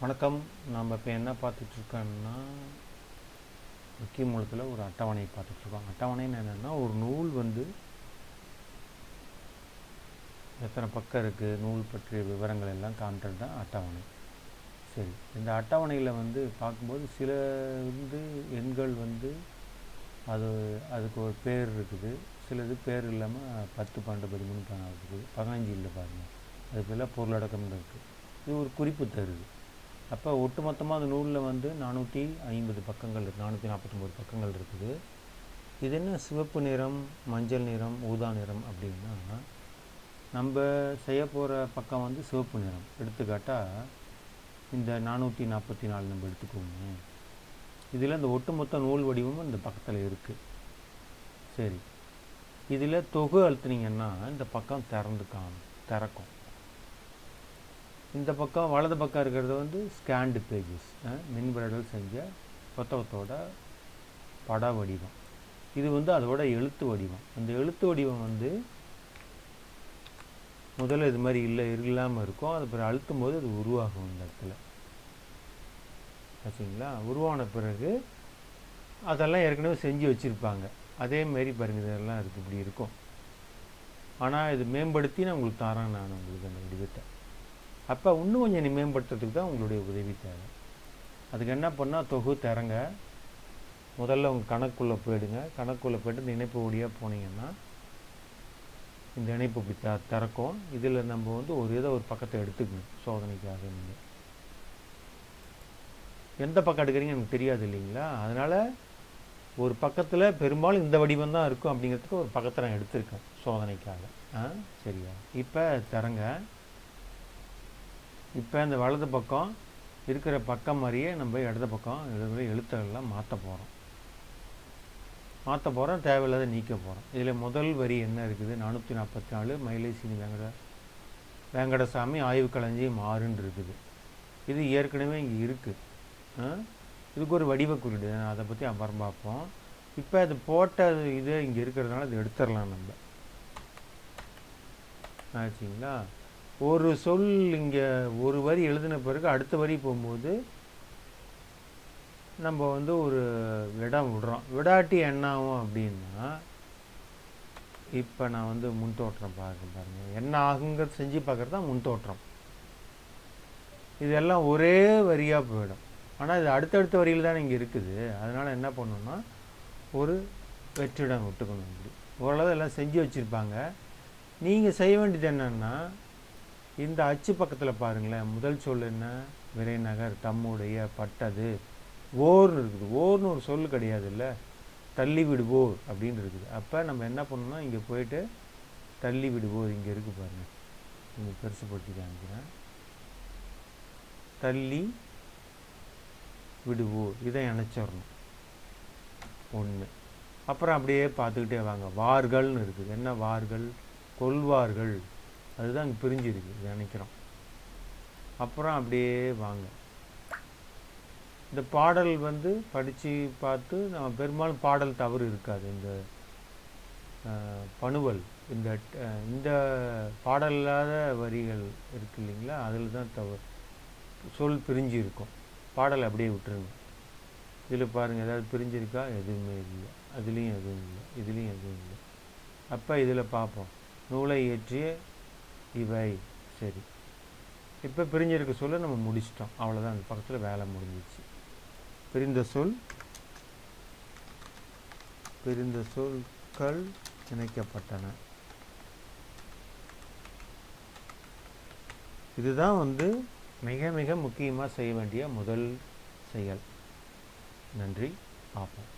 வணக்கம். நாம் இப்போ என்ன பார்த்துட்ருக்கோன்னா முக்கிய மூலத்தில் ஒரு அட்டவணையை பார்த்துட்ருக்கோம். அட்டவணைன்னு என்னென்னா ஒரு நூல் வந்து எத்தனை பக்கம் இருக்குது நூல் பற்றிய விவரங்கள் எல்லாம் காண்றது தான் அட்டவணை. சரி இந்த அட்டவணையில் வந்து பார்க்கும்போது சில வந்து எண்கள் வந்து அது அதுக்கு ஒரு பேர் இருக்குது. சிலது பேர் இல்லாமல் பத்து பன்னெண்டு பதிமூணு பதினாலு இருக்குது. பதினஞ்சு இல்லை பாருங்கள் அதுக்கெல்லாம் பொருளடக்கம்னு இருக்குது இது ஒரு குறிப்பு தருது. அப்போ ஒட்டுமொத்தமாக அந்த நூலில் வந்து நானூற்றி ஐம்பது பக்கங்கள் இருக்குது நானூற்றி நாற்பத்தொம்போது பக்கங்கள் இருக்குது. இது என்ன சிவப்பு நிறம் மஞ்சள் நிறம் ஊதா நிறம் அப்படின்னா நம்ம செய்ய போகிற பக்கம் வந்து சிவப்பு நிறம். எடுத்துக்காட்டால் இந்த நானூற்றி நாற்பத்தி நாலு நம்ம எடுத்துக்கோங்க இதில் இந்த ஒட்டுமொத்த நூல் வடிவமும் இந்த பக்கத்தில் இருக்குது சரி. இதில் தொகு அழுத்துனீங்கன்னா இந்த பக்கம் திறந்து காணும் திறக்கும். இந்த பக்கம் வலது பக்கம் இருக்கிறது வந்து ஸ்கேண்டு பேஜஸ் மின்விரடல் செஞ்ச புத்தகத்தோட பட வடிவம். இது வந்து அதோட எழுத்து வடிவம். அந்த எழுத்து வடிவம் வந்து முதல்ல இது மாதிரி இல்லை இல்லாமல் இருக்கும். அது பிறகு அழுத்தும் போது அது உருவாகும் இந்த இடத்துல. ஆச்சுங்களா உருவான பிறகு அதெல்லாம் ஏற்கனவே செஞ்சு வச்சுருப்பாங்க. அதேமாரி பாருங்க இதெல்லாம் இருக்குது இப்படி இருக்கும். ஆனால் இது மேம்படுத்தி நான் உங்களுக்கு தரேன் நான் உங்களுக்கு அந்த வடிவத்தை அப்போ இன்னும் கொஞ்சம் நீ மேம்படுத்துறதுக்கு தான் உங்களுடைய உதவி தேவை. அதுக்கு என்ன பண்ணால் தொகு திறங்க முதல்ல உங்கள் கணக்குள்ளே போயிடுங்க. கணக்குள்ளே போய்ட்டு இந்த இணைப்பு வழியாக போனீங்கன்னா இந்த இணைப்பு இப்படி த திறக்கும். இதில் நம்ம வந்து ஒரு இதை ஒரு பக்கத்தை எடுத்துக்கணும் சோதனைக்காக நீங்கள் எந்த பக்கம் எடுக்கிறீங்க எனக்கு தெரியாது இல்லைங்களா? அதனால் ஒரு பக்கத்தில் பெரும்பாலும் இந்த வடிவம் தான் இருக்கும் அப்படிங்கிறதுக்கு ஒரு பக்கத்தை நான் எடுத்திருக்கேன் சோதனைக்காக. ஆ? சரியா? இப்போ திறங்க. இப்போ இந்த வலது பக்கம் இருக்கிற பக்கம் மாதிரியே நம்ம இடது பக்கம் எழுதுகிற எழுத்துக்கள்லாம் மாற்ற போகிறோம் மாற்ற போகிறோம் தேவையில்லாத நீக்க போகிறோம் இதில் முதல் வரி என்ன இருக்குது? நானூற்றி நாற்பத்தி நாலு மயிலேசினி வெங்கட வெங்கடசாமி ஆய்வு கலைஞ்சி மாறுன்னு இருக்குது. இது ஏற்கனவே இங்கே இருக்குது இதுக்கு ஒரு வடிவ குறியீடு. நான் அதை பற்றி அப்புறம் பார்ப்போம். இப்போ அது போட்ட இது இங்கே இருக்கிறதுனால இது எடுத்துடலாம் நம்ம. ஆச்சுங்களா? ஒரு சொல் இங்கே ஒரு வரி எழுதின பிறகு அடுத்த வரி போகும்போது நம்ம வந்து ஒரு விடம் விடுறோம். விடாட்டி என்ன ஆகும் அப்படின்னா இப்போ நான் வந்து முன் தோற்றம் பார்க்க பாருங்கள் என்ன ஆகுங்கிறது செஞ்சு பார்க்குறது தான் முன் தோற்றம். இதெல்லாம் ஒரே வரியாக போயிடும். ஆனால் இது அடுத்தடுத்த வரியில் தான் இங்கே இருக்குது. அதனால் என்ன பண்ணணும்னா ஒரு வெற்றிடம் விட்டுக்கணும் இப்படி. ஓரளவு எல்லாம் செஞ்சு வச்சுருப்பாங்க. நீங்கள் செய்ய வேண்டியது என்னென்னா இந்த அச்சு பக்கத்தில் பாருங்களேன் முதல் சொல் என்ன? விரைநகர் தம்முடைய பட்டது. ஓர்னு இருக்குது. ஓர்னு ஒரு சொல் கிடையாது இல்லை தள்ளி விடுவோர் அப்படின்னு இருக்குது. அப்போ நம்ம என்ன பண்ணணும்னா இங்கே போயிட்டு தள்ளி விடுவோர் இங்கே இருக்குது பாருங்கள் இங்கே பெருசுப்படுத்தி காமிக்கிறேன். தள்ளி விடுவோர். இதை இணைச்சிடணும் ஒன்று அப்புறம் அப்படியே பார்த்துக்கிட்டே வாங்க. வார்கள்னு இருக்குது. என்ன வார்கள்? கொள்வார்கள். அதுதான் அங்கே பிரிஞ்சிருக்கு நினைக்கிறோம். அப்புறம் அப்படியே வாங்க. இந்த பாடல் வந்து படித்து பார்த்து நம்ம பெரும்பாலும் பாடல் தவறு இருக்காது. இந்த பணுவல் இந்த இந்த பாடல் இல்லாத வரிகள் இருக்கு இல்லைங்களா? அதில் தான் தவறு. சொல் பிரிஞ்சு இருக்கும். பாடல் அப்படியே விட்டுருங்க. இதில் பாருங்கள் ஏதாவது பிரிஞ்சிருக்கா? எதுவுமே இல்லை. அதுலேயும் எதுவும் இல்லை. இதுலேயும் எதுவும் இல்லை. அப்போ இதில் பார்ப்போம். நூலை ஏற்றிய இவை. சரி. இப்போ பிரிஞ்சிருக்க சொல்ல நம்ம முடிச்சிட்டோம். அவ்வளோதான் அந்த பக்கத்தில் வேலை முடிஞ்சிச்சு. பிரிந்த சொல் பிரிந்த சொற்கள் இணைக்கப்பட்டன. இதுதான் வந்து மிக மிக முக்கியமாக செய்ய வேண்டிய முதல் செயல். நன்றி. பார்ப்போம்.